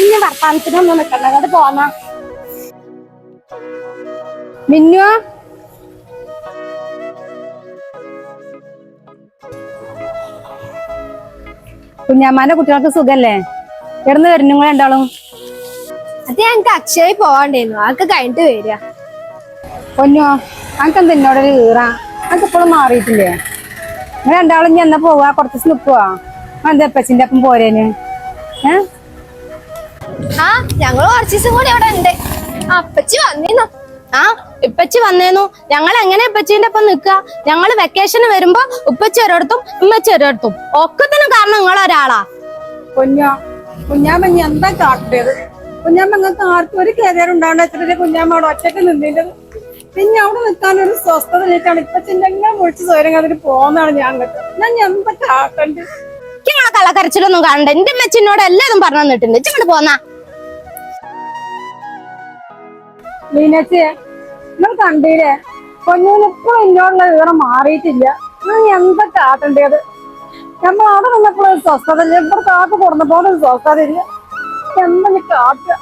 ഇനി വർത്താനത്തിനൊന്നും നിക്കണ്ട. അങ്ങോട്ട് പോന്ന. മിന്നു? കുഞ്ഞാമാന്റെ കുട്ടികൾക്ക് സുഖല്ലേ? എവിടുന്ന് വരുന്നു നിങ്ങൾ രണ്ടാളും? അത് ഞങ്ങക്ക് അക്ഷയ പോവാണ്ടായിരുന്നു. അതൊക്കെ കഴിഞ്ഞിട്ട് വരിക. പൊന്നോ അനക്ക് എന്താ എന്നോടൊരു ഈറ? അനക്ക് ഇപ്പോഴും മാറിയിട്ടില്ലേ? നിങ്ങൾ രണ്ടാളും ഇനി എന്നാ പോവാ? കുറച്ച് ദിവസം നിക്കുവാ. എന്താ അപ്പച്ചിന്റെ അപ്പം പോരേന്? ആ ഞങ്ങൾ കുറച്ച് ദിവസം കൂടി അവിടെ ഉണ്ട്. അപ്പച്ചി വന്നിന്നു. ആ ഇപ്പച്ചി വന്നേന്നു. ഞങ്ങൾ എങ്ങനെ ഇപ്പച്ചീന്റെ ഒപ്പം നിക്ക ഞങ്ങൾ വെക്കേഷന് വരുമ്പോ ഉപ്പച്ചി ഒരിടത്തും ഉമ്മച്ചി ഒരിടത്തും. ഒക്കത്തിനും കാരണം നിങ്ങൾ ഒരാളാ കുഞ്ഞാ കുഞ്ഞാമ്മ എന്താ നിങ്ങൾക്ക് പിന്നെ അവിടെ നിൽക്കാൻ ഒരു സ്വസ്ഥത ഞാൻ ഞാൻ നിങ്ങളെ കളക്കരച്ചിലൊന്നും കാണണ്ട. എന്റെ മെച്ചിനോട് എല്ലാതും പറഞ്ഞു തന്നിട്ടുണ്ട്. ഇച്ചിങ്ങോട്ട് പോന്നാ. മീനച്ചിയെ നിങ്ങൾ ഇപ്പോഴും എന്നോടുള്ള വിവരം മാറിയിട്ടില്ല. എന്താ കാട്ടേണ്ടത് നമ്മൾ അവിടെ നിന്നപ്പോഴൊരു സ്വസ്ഥത ഇല്ല ഇവിടെ കാക്ക് കൊടുന്നപ്പോൾ ഒരു സ്വസ്ഥത ഇല്ല എന്താ നീ കാട്ടുക.